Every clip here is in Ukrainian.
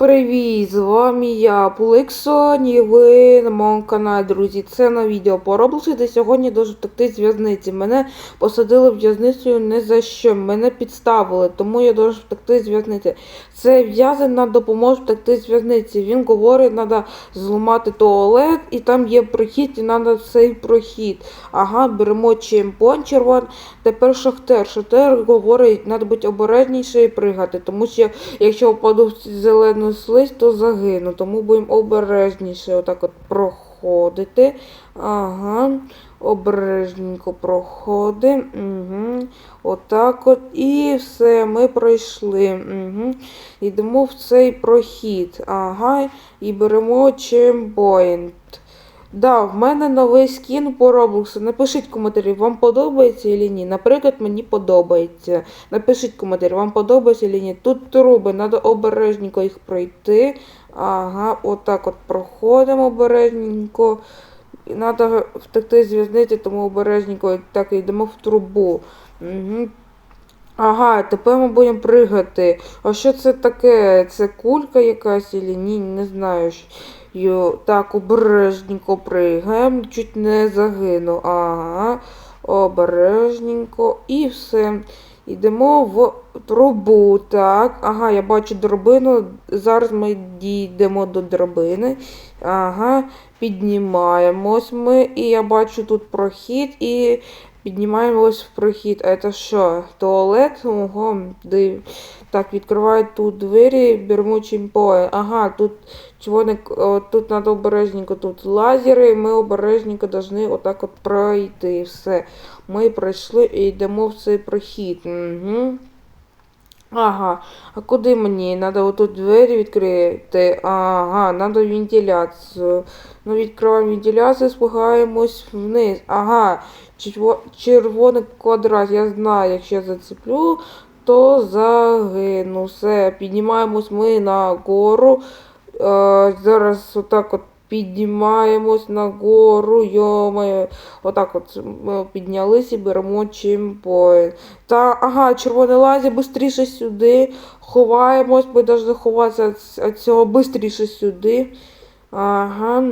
привіт! З вами я, Пуликсон, і ви на моєму каналі, друзі. Це на відео по Роблоксі, де сьогодні дуже втекти з в'язниці. Мене посадили в в'язницю не за що. Мене підставили, тому я дуже втекти з в'язниці. Це нам допоможе втекти з в'язниці. Він говорить, треба зламати туалет, і там є прохід, і треба цей прохід. Ага, беремо чемпон червон. Тепер шахтер. Шахтер говорить, треба бути обережніше і пригати, тому що якщо впаду в зелену слизь, то загину. Тому будемо обережніше отак от проходити. Ага, обережненько проходимо. Угу. Отак от. І все, ми пройшли. Угу. Йдемо в цей прохід. Ага, і беремо чемпоінт. Да, в мене новий скін по Роблоксу. Напишіть коментарі, вам подобається чи ні. Наприклад, мені подобається. Напишіть коментарі, вам подобається чи ні. Тут труби, треба обережненько їх пройти. Ага, отак от проходимо обережненько. І треба втекти з в'язниці, тому обережненько так йдемо в трубу. Угу. Ага, тепер ми будемо пригати. А що це таке? Це кулька якась чи ні? Не знаю. Йо, так, обережненько пригаємо, чуть не загину. Ага, обережненько і все. Йдемо в трубу. Так, ага, я бачу дробину. Зараз ми дійдемо до дробини. Ага, піднімаємось ми. І я бачу тут прохід і піднімаємось в прохід. А це що? Туалет? Ого, див. Так, відкривають тут двері, беремо чемпоін. Ага, тут чвоник, тут треба обережненько, тут лазери, ми обережненько повинні отак от пройти. Все. Ми пройшли і йдемо в цей прохід. Угу. Ага, а куди мені? Треба отут двері відкрити. Ага, треба вентиляцію. Ну, відкриваємо вентиляцію, спугаємось вниз. Ага, червоний квадрат, я знаю, якщо я зацеплю, то загину. Все, піднімаємось ми на гору. Е, зараз отак от піднімаємось на гору, йомаю. Отак от ми піднялися і беремо чимпоін. Та, ага, червоний лазі, швидше сюди. Ховаємось, ми повинні ховатися від цього швидше сюди. Ага,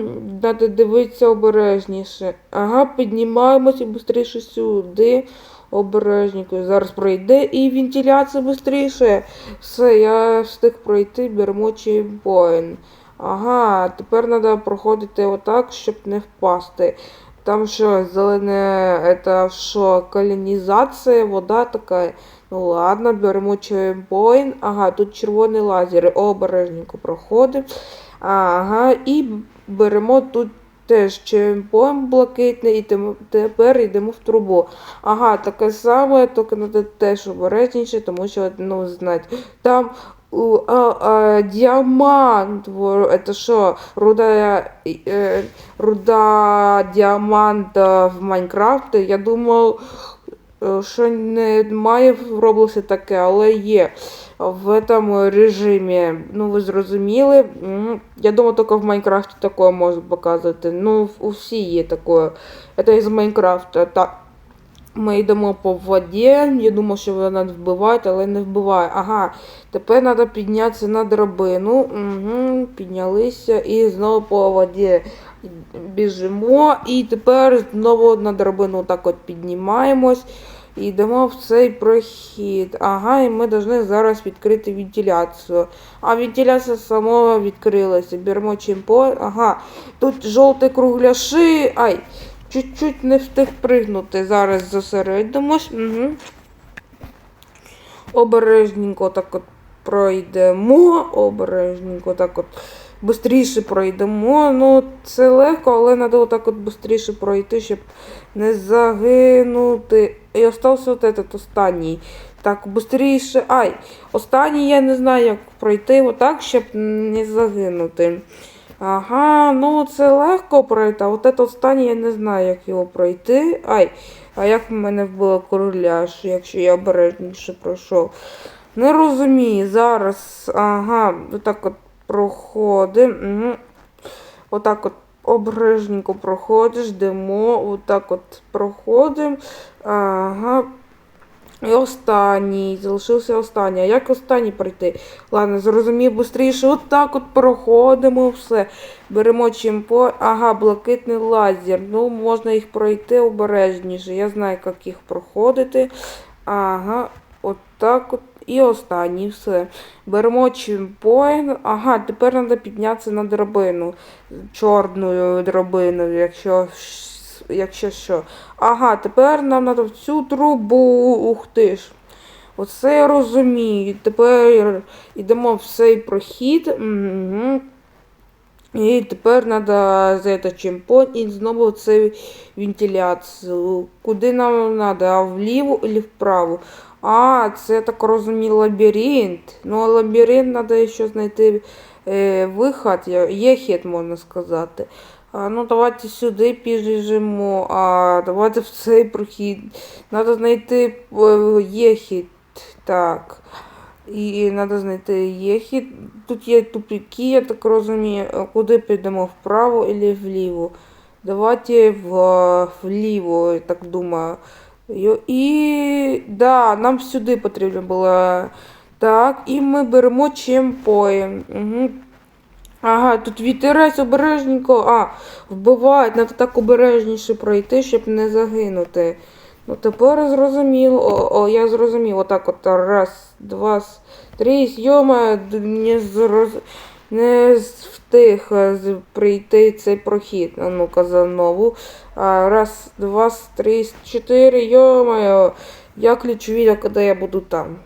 треба дивитися обережніше. Ага, піднімаємося швидше сюди. Обережненько. Зараз пройде і вентиляція швидше. Все, я встиг пройти, беремо чемпоін. Ага, тепер треба проходити отак, щоб не впасти. Там що, зелене, це що, колонізація, вода така. Ну ладно, беремо чемпоін. Ага, тут червоний лазер. Обережненько проходимо. Ага, і беремо тут теж чемпіон блакитний, і тепер йдемо в трубу. Ага, таке саме, тільки треба теж обережніше, тому що, ну, знаєте, там а, а, діамант, это що, руда, е, руда діаманта в Майнкрафті, я думав, е, що немає в Роблоксі таке, але є в цьому режимі. Ну, ви зрозуміли. Я думаю, тільки в Майнкрафті таке можуть показувати. Ну, у всі є таке. Це із Майнкрафта. Так. Ми йдемо по воді. Я думав, що вона вбиває, але не вбиває. Ага, тепер треба піднятися на драбину. Угу, Піднялися і знову по воді біжимо. І тепер знову на драбину так от піднімаємось. І йдемо в цей прохід. Ага, і ми повинні зараз відкрити вентиляцію. А вентиляція сама відкрилася. Беремо чимпо. Ага, тут жовті кругляші. Ай, чуть-чуть не встиг пригнути. Зараз зосередимось. Угу. Обережненько так от пройдемо. Обережненько так от. Бистріше пройдемо. Ну, це легко, але треба отак от швидше пройти, щоб не загинути. І остався от этот останній. Так, швидше. Ай, останній я не знаю, як пройти отак, щоб не загинути. Ага, ну це легко пройти. А от це останній я не знаю, як його пройти. Ай, а як в мене вбило короляш, якщо я обережніше пройшов. Не розумію. Зараз. Ага, отак от проходимо. Угу. Отак от обережненько проходиш, йдемо, отак от проходимо. Ага. І останній, залишився останній. А як останній пройти? Ладно, зрозумів швидше. От так от проходимо все. Беремо чимпо. Ага, блакитний лазер. Ну, можна їх пройти обережніше. Я знаю, як їх проходити. Ага, от так от. І останній все. Беремо чимпоін. Ага, тепер треба піднятися на драбину. Чорною драбиною, якщо, якщо що. Ага, тепер нам треба цю трубу. Ух ти ж. Оце я розумію. Тепер йдемо в цей прохід. Угу. І тепер треба взяти чемпон і знову цю вентиляцію. Куди нам треба? Вліво чи вправо? А, це так розумію лабіринт. Ну, лабіринт треба ще знайти е, вихід, є хід, можна сказати. Ну, давайте сюди біжимо, а давайте в цей прохід. Треба знайти е, є хід. Так. І треба знайти є хід. Тут є тупики, я так розумію. Куди підемо? Вправо або вліво? Давайте в, вліво, я так думаю. І да, нам сюди потрібно було. Так, і ми беремо чемпоєм. Угу. Ага, тут вітерець обережненько. А, вбивають, треба так обережніше пройти, щоб не загинути. Ну тепер зрозуміло. О, о, я зрозумів. Отак от раз, два, три, йома, не зроз... не встиг е, прийти цей прохід. А ну-ка знову. Раз, два, три, чотири, йомаю. Я ключові, коли я буду там.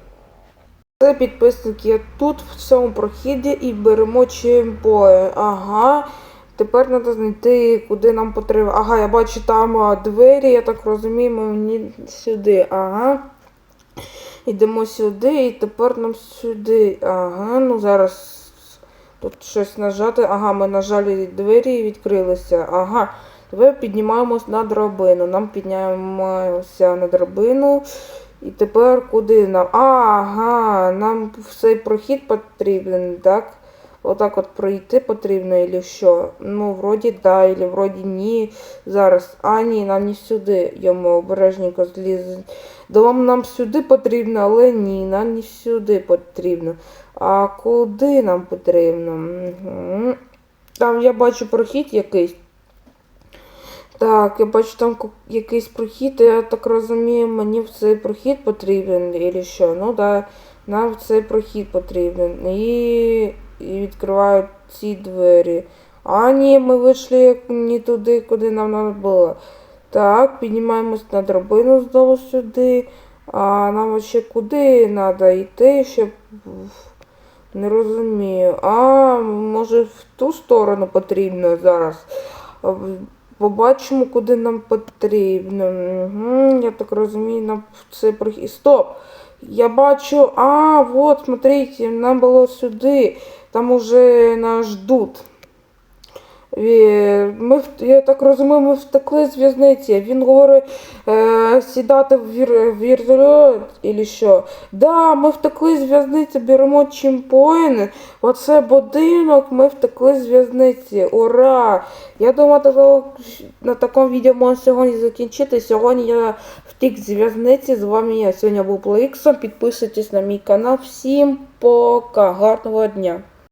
Це підписники тут в цьому прохіді і беремо чемпоє. Ага. Тепер треба знайти, куди нам потрібно. Ага, я бачу там двері, я так розумію, мені сюди. Ага. Йдемо сюди, і тепер нам сюди. Ага, ну зараз тут щось нажати. Ага, ми нажали двері і відкрилися. Ага. Тепер піднімаємось на драбину. Нам піднімаємося на драбину. І тепер куди нам? Ага, нам цей прохід потрібен, так? Отак от пройти потрібно, или що? Ну, вроді да, или вроді ні. Зараз. А, ні, нам не сюди. Йому обережненько зліз. Дом нам сюди потрібно, але ні, нам не сюди потрібно. А куди нам потрібно? Там я бачу прохід якийсь. Так, я бачу там якийсь прохід, я так розумію, мені в цей прохід потрібен, или що? Ну да, нам в цей прохід потрібен. І, і відкривають ці двері. А, ні, ми вийшли не туди, куди нам треба було. Так, піднімаємось на драбину знову сюди. А нам ще куди треба йти, щоб. Не розумію. А, може в ту сторону потрібно зараз. Побачимо, куди нам потрібно. Угу, я так розумію, нам це прохід. Стоп! Я бачу. А, вот, смотрите, нам було сюди. Там уже нас ждуть. Ми, я так розумію, ми втекли з в'язниці. Він говорить е, сідати в вертольот, или що. Да, ми втекли з в'язниці, беремо чемпоїни. Оце будинок, ми втекли з в'язниці. Ура! Я думаю, на такому відео можна сьогодні закінчити. Сьогодні я втік з в'язниці. З вами я сьогодні був Плеіксом. Підписуйтесь на мій канал. Всім пока, гарного дня!